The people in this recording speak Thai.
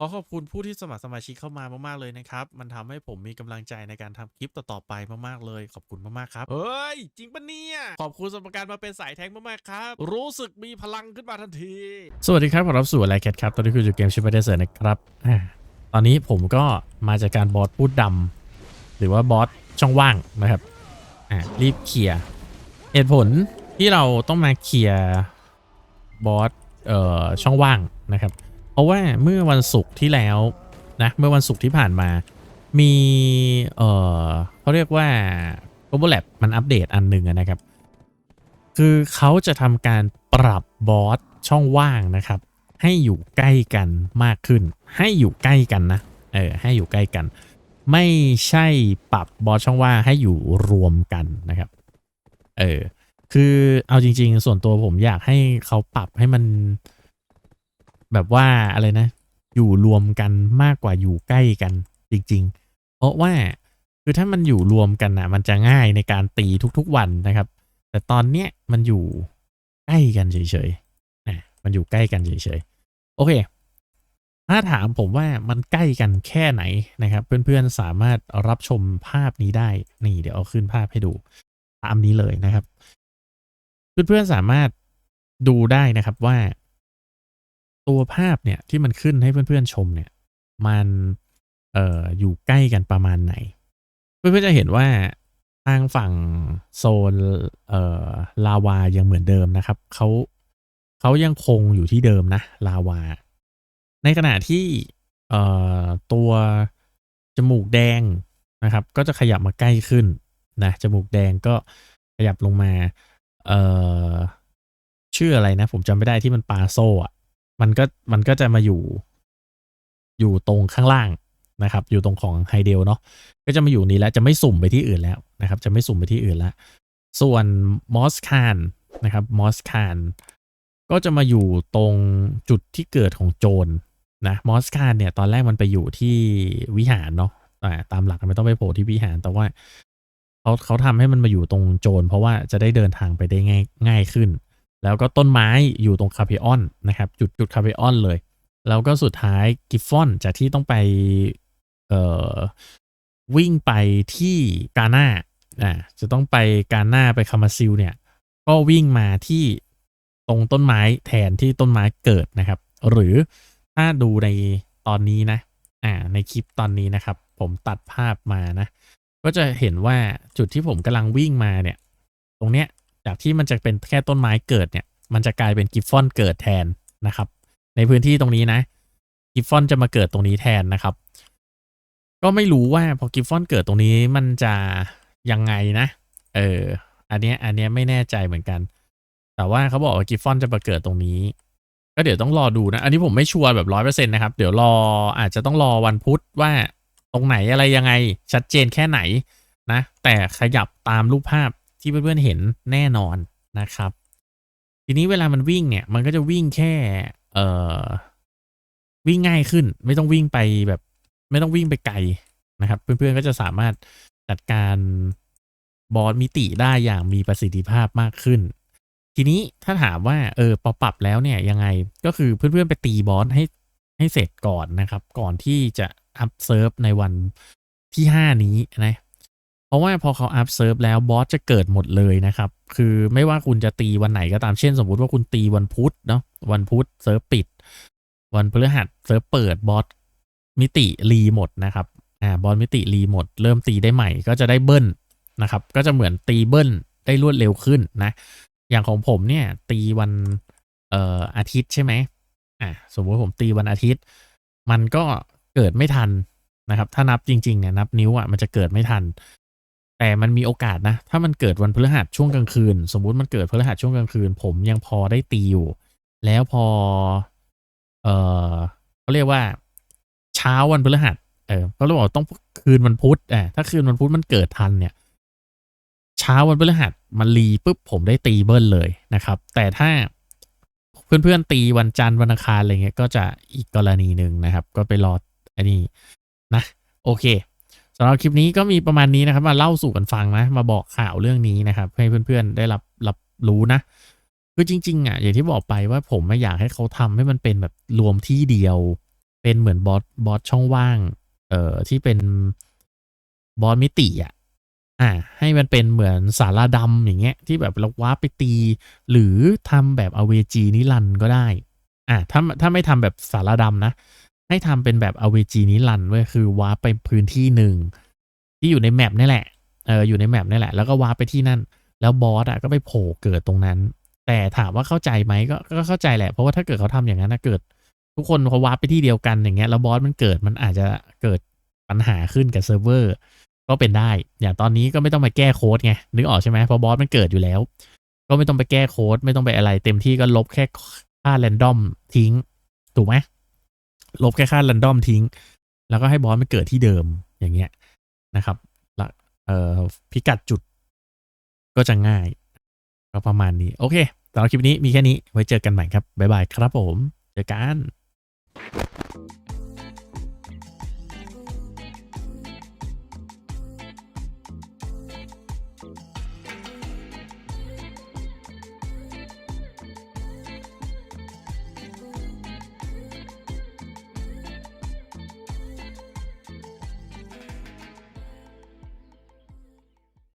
ขอขอบคุณผู้ที่สมัครสมาชิกเข้ามามากๆเลยนะครับ มันทำให้ผมมีกำลังใจในการทำคลิปต่อๆไปมากๆเลย ขอบคุณมากๆครับ เฮ้ย จริงปะเนี่ย ขอบคุณสำหรับการมาเป็นสายแทงมากๆครับ รู้สึกมีพลังขึ้นมาทันที สวัสดีครับขอรับสู่อะไรแคทครับ ตอนนี้คืออยู่เกมชิปเปอร์เซอร์นะครับอ่าตอนนี้ผมก็มาจากการบอสพูดดำหรือว่าบอสช่องว่างนะครับ อ่า รีบเคลียร์เหตุผลที่เราต้องมาเคลียร์บอส เอ่อ ช่องว่างนะครับเพ ราะว่าเมื่อวันศุกร์ที่แล้วนะเมื่อวันศุกร์ที่ผ่านมา มีเอ่อเขาเรียกว่า Global Lab มันอัปเดตอันหนึ่งนะครับ คือเขาจะทำการปรับบอสช่องว่างนะครับ ให้อยู่ใกล้กันมากขึ้น ให้อยู่ใกล้กันนะเออให้อยู่ใกล้กัน ไม่ใช่ปรับบอสช่องว่างให้อยู่รวมกันนะครับเออคือเอาจริง ๆ ส่วนตัวผมอยากให้เขาปรับให้มัน แบบว่าอะไรนะ อยู่รวมกันมากกว่าอยู่ใกล้กันจริง ๆ เพราะว่าคือถ้ามันอยู่รวมกันนะมันจะง่ายในการตีทุกๆวันนะครับ แต่ตอนเนี้ยมันอยู่ใกล้กันเฉยๆนะมันอยู่ใกล้กันเฉยๆโอเค ถ้าถามผมว่ามันใกล้กันแค่ไหนนะครับ เพื่อนๆสามารถรับชมภาพนี้ได้นี่เดี๋ยวเอาขึ้นภาพให้ดูตามนี้เลยนะครับ เพื่อนๆสามารถดูได้นะครับว่า ตัวภาพเนี่ยที่มันขึ้นให้เพื่อนๆชมเนี่ยมันเอ่ออยู่ใกล้กันประมาณไหน เพื่อนๆจะเห็นว่าทางฝั่งโซนเอ่อลาวายังเหมือนเดิมนะครับเขาเขายังคงอยู่ที่เดิมนะลาวา ในขณะที่เอ่อตัวจมูกแดงนะครับ ก็จะขยับมาใกล้ขึ้นนะจมูกแดงก็ขยับลงมาเอ่อชื่ออะไรนะ ผมจำไม่ได้ที่มันปาโซ่อะ มันก็มันก็จะมาอยู่ อยู่ตรงข้างล่างนะครับ อยู่ตรงของไฮเดลเนาะก็จะมาอยู่นี้แล้วจะไม่สุ่มไปที่อื่นแล้วนะครับ จะไม่สุ่มไปที่อื่นแล้ว ส่วนมอสคานนะครับมอสคานก็จะมาอยู่ตรงจุดที่เกิดของโจรนะมอสคานเนี่ยตอนแรกมันไปอยู่ที่วิหารเนาะอ่ตามหลักมันต้องไปโผล่ที่วิหาร แต่ว่าเขาเขาทำให้มันมาอยู่ตรงโจรเพราะว่าจะได้เดินทางไปได้ง่ายง่ายขึ้น แล้วก็ต้นไม้อยู่ตรงคาเพออนนะครับจุดจุดคาเพออนเลย แล้วก็สุดท้ายกิฟฟอนจากที่ต้องไปเอ่อวิ่งไปที่กาหน้าอ่าจะต้องไปกาหน้าไปคามาซิลเนี่ย ก็วิ่งมาที่ตรงต้นไม้แทนที่ต้นไม้เกิดนะครับ หรือถ้าดูในตอนนี้นะอ่าในคลิปตอนนี้นะครับ ผมตัดภาพมานะ ก็จะเห็นว่าจุดที่ผมกำลังวิ่งมาเนี่ย ตรงเนี้ย จากที่มันจะเป็นแค่ต้นไม้เกิดเนี่ย มันจะกลายเป็นกิฟฟอนเกิดแทนนะครับ ในพื้นที่ตรงนี้นะกิฟฟอนจะมาเกิดตรงนี้แทนนะครับ ก็ไม่รู้ว่าพอกิฟฟอนเกิดตรงนี้มันจะยังไงนะ เออ อันเนี้ยอันเนี้ยไม่แน่ใจเหมือนกัน แต่ว่าเขาบอกว่ากิฟฟอนจะมาเกิดตรงนี้ ก็เดี๋ยวต้องรอดูนะ อันนี้ผมไม่ชัวร์แบบร้อยเปอร์เซ็นต์นะครับ เดี๋ยวรออาจจะต้องรอวันพุธว่าตรงไหนอะไรยังไงชัดเจนแค่ไหนนะ แต่ขยับตามรูปภาพ ที่เพื่อนๆเห็นแน่นอนนะครับ ทีนี้เวลามันวิ่งเนี่ย มันก็จะวิ่งแค่ เอ่อ วิ่งง่ายขึ้น ไม่ต้องวิ่งไปแบบ ไม่ต้องวิ่งไปไกลนะครับ เพื่อนๆก็จะสามารถจัดการบอสมิติได้อย่างมีประสิทธิภาพมากขึ้น ทีนี้ถ้าถามว่าเออพอปรับแล้วเนี่ยยังไงก็คือเพื่อนๆไปตีบอสให้ให้เสร็จก่อนนะครับ ก่อนที่จะอัพเซิร์ฟในวันที่ 5 นี้นะ เพราะว่าพอเขาอัพเซิร์ฟแล้วบอสจะเกิดหมดเลยนะครับ คือไม่ว่าคุณจะตีวันไหนก็ตามเช่น สมมุติว่าคุณตีวันพุธเนาะวันพุธเซิร์ฟปิด วันพฤหัสเซิร์ฟเปิดบอสมิติรีหมดนะครับอ่าบอสมิติรีหมด เริ่มตีได้ใหม่ก็จะได้เบิ้ลนะครับ ก็จะเหมือนตีเบิ้ลได้รวดเร็วขึ้นนะ อย่างของผมเนี่ย ตีวันเอ่ออาทิตย์ใช่ไหมอ่าสมมติผมตีวันอาทิตย์ มันก็เกิดไม่ทันนะครับ ถ้านับจริงๆเนี่ยนับนิ้วอะมันจะเกิดไม่ทัน แต่มันมีโอกาสนะ ถ้ามันเกิดวันพฤหัสช่วงกลางคืน สมมุติมันเกิดพฤหัสช่วงกลางคืน ผมยังพอได้ตีอยู่ แล้วพอ เออเขาเรียกว่า เช้าวันพฤหัสเออเขาบอกต้องคืนวันพุธอ่าถ้าคืนวันพุธมันเกิดทันเนี่ย เช้าวันพฤหัสมันรีปุ๊บผมได้ตีเบิ้ลเลยนะครับ แต่ถ้าเพื่อนๆตีวันจันทร์วันอังคารอะไรเงี้ยก็จะอีกกรณีหนึ่งนะครับ ก็ไปรออันนี้นะ โอเค สำหรับคลิปนี้ก็มีประมาณนี้นะครับ มาเล่าสู่กันฟังนะ มาบอกข่าวเรื่องนี้นะครับ ให้เพื่อนๆได้รับรับรู้นะ คือจริง ๆอะอย่างที่บอกไปว่าผมไม่อยากให้เขาทำให้มันเป็นแบบรวมที่เดียว เป็นเหมือนบอสบอสช่องว่าง เอ่อที่เป็นบอสมิติอะอ่าให้มันเป็นเหมือนสาราดำอย่างเงี้ย ที่แบบเราว้าไปตี หรือทำแบบอเวจีนิรันก็ได้ อ่าถ้าถ้าไม่ทำแบบสาราดำนะ ให้ทำเป็นแบบอเวจีนิรันด์เว้ยคือว้าร์ปไปพื้นที่หนึ่งที่อยู่ในแมปนี่แหละเอออยู่ในแมปนี่แหละ แล้วก็ว้าร์ปไปที่นั่น แล้วบอสอะก็ไปโผล่เกิดตรงนั้น แต่ถามว่าเข้าใจไหมก็ก็เข้าใจแหละ เพราะว่าถ้าเกิดเขาทำอย่างนั้นนะเกิด ทุกคนเขาว้าร์ปไปที่เดียวกันอย่างเงี้ยแล้วบอสมันเกิดมันอาจจะเกิดปัญหาขึ้นกับเซิร์ฟเวอร์ก็เป็นได้ อย่างตอนนี้ก็ไม่ต้องไปแก้โค้ดไงนึกออกใช่ไหมเพราะบอสมันเกิดอยู่แล้ว ก็ไม่ต้องไปแก้โค้ดไม่ต้องไปอะไร เต็มที่ก็ลบแค่ค่าแรนดอมทิ้งถูกไหม ลบแค่ค่าแรนดอมทิ้ง แล้วก็ให้บอสมันเกิดที่เดิมอย่างเงี้ยนะครับละเอ่อพิกัดจุดก็จะง่ายก็ประมาณนี้ โอเคสำหรับคลิปนี้มีแค่นี้ไว้เจอกันใหม่ครับ บ๊ายบายครับผม เจอกัน